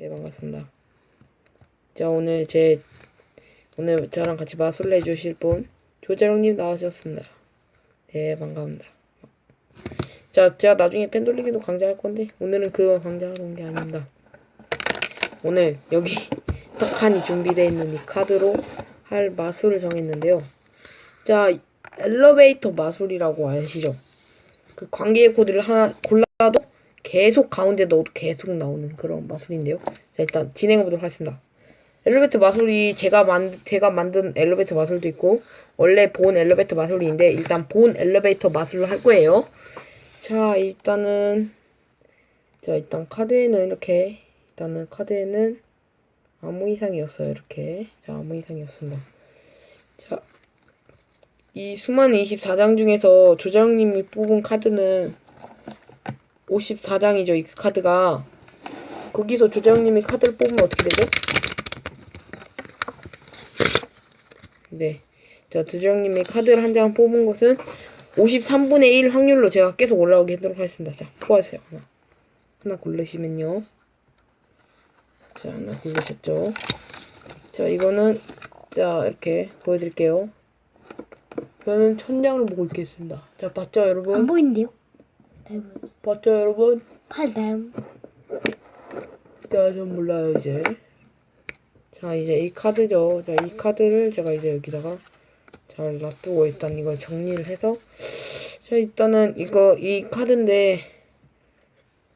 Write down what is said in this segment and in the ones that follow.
네, 반갑습니다. 자, 오늘 제, 오늘 저랑 같이 마술 해주실 분, 조재롱님 나오셨습니다. 네, 반갑습니다. 자, 제가 나중에 펜 돌리기도 강좌할 건데, 오늘은 그거 강좌하러 온 게 아닙니다. 오늘 여기 떡하니 준비되어 있는 이 카드로 할 마술을 정했는데요. 자, 엘리베이터 마술이라고 아시죠? 그 관계 코드를 하나 골라도 계속 가운데 넣어도 계속 나오는 그런 마술인데요. 자, 일단 진행해 보도록 하겠습니다. 엘리베이터 마술이 제가 만 제가 만든 엘리베이터 마술도 있고 원래 본 엘리베이터 마술인데 일단 본 엘리베이터 마술로 할 거예요. 자, 일단은 자, 일단 카드에는 이렇게 일단은 카드에는 아무 이상이 없어요. 이렇게. 자, 아무 이상이 없습니다. 자, 이 수많은 24장 중에서 조장님이 뽑은 카드는 54장이죠. 이 카드가. 거기서 조장님이 카드를 뽑으면 어떻게 되죠? 네. 자, 조장님이 카드를 한 장 뽑은 것은 53분의 1 확률로 제가 계속 올라오게 하도록 하겠습니다. 자, 뽑아주세요. 하나. 하나 고르시면요. 자, 하나 고르셨죠? 자, 이거는, 자, 이렇게 보여드릴게요. 저는 천장을 보고 있겠습니다. 자, 봤죠, 여러분? 안 보이는데요? 아이고, 봤죠, 여러분? 팔. 자, 전 몰라요, 이제. 자, 이제 이 카드죠. 자, 이 카드를 제가 이제 여기다가 잘 놔두고 일단 이걸 정리를 해서. 자, 일단은 이거, 이 카드인데,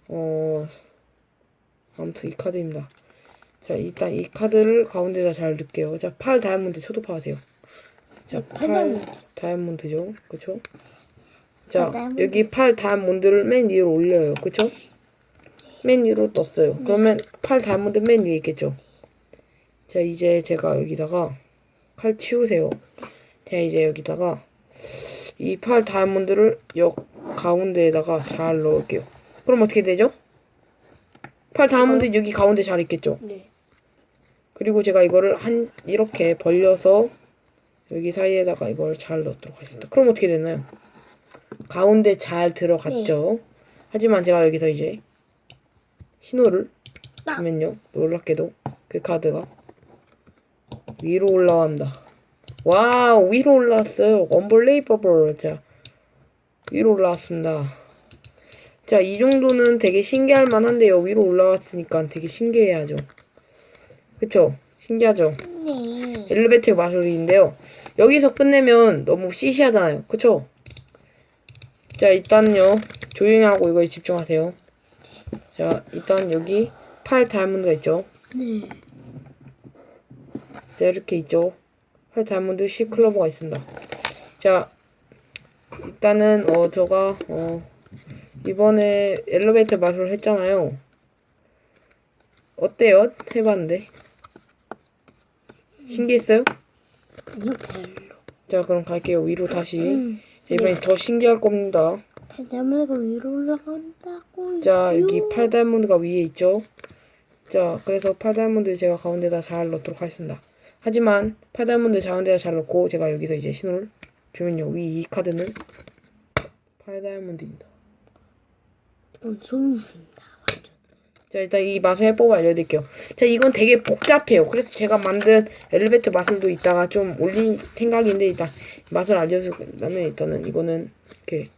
어, 아무튼 이 카드입니다. 자, 일단 이 카드를 가운데다 잘 넣을게요. 자, 8 다이아몬드 초도파 하세요. 자, 네, 팔8 다이아몬드. 다이아몬드죠. 자, 팔 다이아몬드. 여기 8 다이아몬드를 맨 위로 올려요. 그쵸? 맨 위로 떴어요. 그러면 8 다이아몬드 맨 위에 있겠죠? 자, 이제 제가 여기다가 칼 치우세요. 자, 이제 여기다가 이8 다이아몬드를 역 가운데에다가 잘 넣을게요. 그럼 어떻게 되죠? 8 다이아몬드 여기 가운데 잘 있겠죠? 네. 그리고 제가 이거를 한 이렇게 벌려서 여기 사이에다가 이걸 잘 넣도록 하겠습니다. 그럼 어떻게 되나요? 가운데 잘 들어갔죠. 하지만 제가 여기서 이제 신호를 딱. 주면요. 놀랍게도 그 카드가 위로 올라갑니다. 와우 위로 올라왔어요. 언블레이버블 자 위로 올라왔습니다. 자 이 정도는 되게 신기할 만한데요. 위로 올라왔으니까 되게 신기해야죠. 그쵸? 신기하죠? 네. 엘리베이터 마술인데요. 여기서 끝내면 너무 시시하잖아요. 그쵸? 자, 일단요. 조용히 하고 이거에 집중하세요. 자, 일단 여기 8 다이아몬드가 있죠. 네. 자, 이렇게 있죠. 8 다이아몬드 10 클로버가 있습니다. 자, 일단은, 어, 제가, 어, 이번에 엘리베이터 마술 했잖아요. 어때요? 해봤는데. 신기했어요? 자, 그럼 갈게요. 위로 다시. 음. 이번엔 더 신기할 겁니다. 팔 다음에가 위로 올라간다고. 자, 여기 8 다이아몬드가 위에 있죠? 자, 그래서 8 다이아몬드 제가 가운데다 잘 넣도록 하겠습니다. 하지만 8 다이아몬드 가운데다 잘 넣고 제가 여기서 이제 신호를 주면요. 위 이 카드는 8 다이아몬드입니다. 이건 소문입니다. 자, 일단 이 마술 해법 알려드릴게요. 자, 이건 되게 복잡해요. 그래서 제가 만든 엘리베이터 마술도 이따가 좀 올릴 생각인데, 일단 맛을 알려주려면 일단은 이거는 이렇게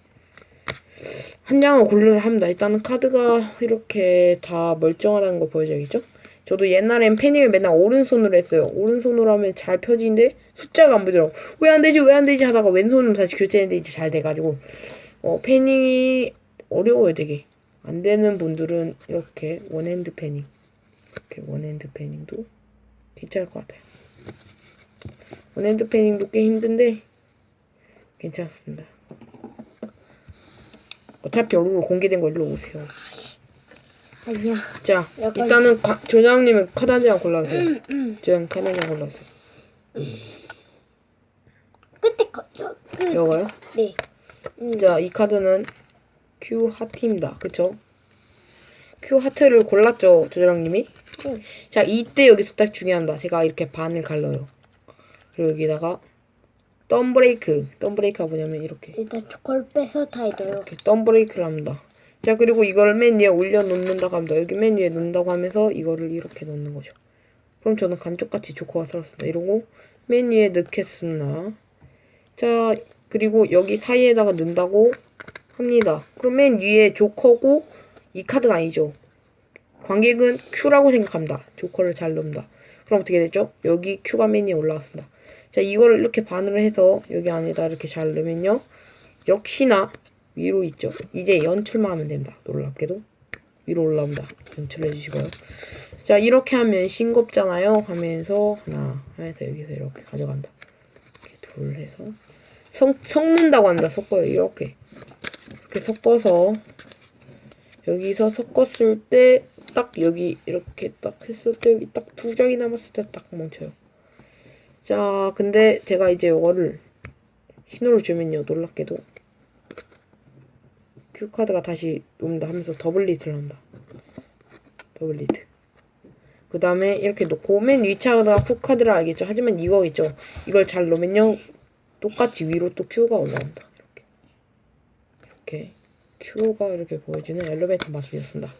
한 장을 고르려 합니다. 일단은 카드가 이렇게 다 멀쩡하다는 거 보여줘야겠죠? 저도 옛날엔 패닝을 맨날 오른손으로 했어요. 오른손으로 하면 잘 펴지는데 숫자가 안 보이더라고. 왜 안 되지? 왜 안 되지? 하다가 왼손으로 다시 교체했는데 이제 잘 돼가지고 어, 패닝이 어려워요, 되게. 안 되는 분들은 이렇게 원핸드 패닝 이렇게 원핸드 패닝도 괜찮을 것 같아요. 원핸드 패닝도 꽤 힘든데 괜찮습니다. 어차피 얼굴 공개된 거 일로 오세요. 아니야. 자, 약간- 일단은 과- 조장님은 카드 한 장 골라주세요. 음, 음. 조장 카드 한 장 골라주세요. 끝에 거. 저, 끝. 이거요? 네. 음. 자, 이 카드는 Q 하트입니다. 그쵸? Q 하트를 골랐죠? 응. 자, 이때 여기서 딱 중요합니다. 제가 이렇게 반을 갈라요. 그리고 여기다가 덤브레이크. 덤브레이크가 뭐냐면 이렇게. 일단 초콜 빼서 다 해둬요. 이렇게 덤브레이크를 합니다. 자 그리고 이걸 맨 위에 올려놓는다고 합니다. 여기 맨 위에 놓는다고 하면서 이거를 이렇게 놓는 거죠. 그럼 저는 감쪽같이 조커가 살았습니다. 이러고 맨 위에 넣겠습니다. 자 그리고 여기 사이에다가 넣는다고 합니다. 그럼 맨 위에 조커고 이 카드가 아니죠. 관객은 Q라고 생각합니다. 조커를 잘 넣는다. 그럼 어떻게 되죠? 여기 Q가 맨 위에 올라왔습니다. 자 이거를 이렇게 반으로 해서 여기 안에다 이렇게 잘 넣으면요. 역시나 위로 있죠. 이제 연출만 하면 됩니다. 놀랍게도 위로 올라옵니다. 연출해 주시고요. 자 이렇게 하면 싱겁잖아요. 하면서 하나 하면서 여기서 이렇게 가져간다. 이렇게 둘 해서 섞, 섞는다고 합니다. 섞어요. 이렇게 이렇게 섞어서 여기서 섞었을 때 딱 여기 이렇게 딱 했을 때 여기 딱 두 장이 남았을 때 딱 멈춰요. 자 근데 제가 이제 이거를 신호를 주면요 놀랍게도 큐 카드가 다시 옵니다 하면서 더블 리트를 한다. 더블 리트. 그 다음에 이렇게 놓고 맨 위차가 큐 카드를 알겠죠. 하지만 이거 있죠. 이걸 잘 놓으면요 똑같이 위로 또 큐가 올라온다. 이렇게 큐가 이렇게 보여주는 엘리베이터 마술이었습니다.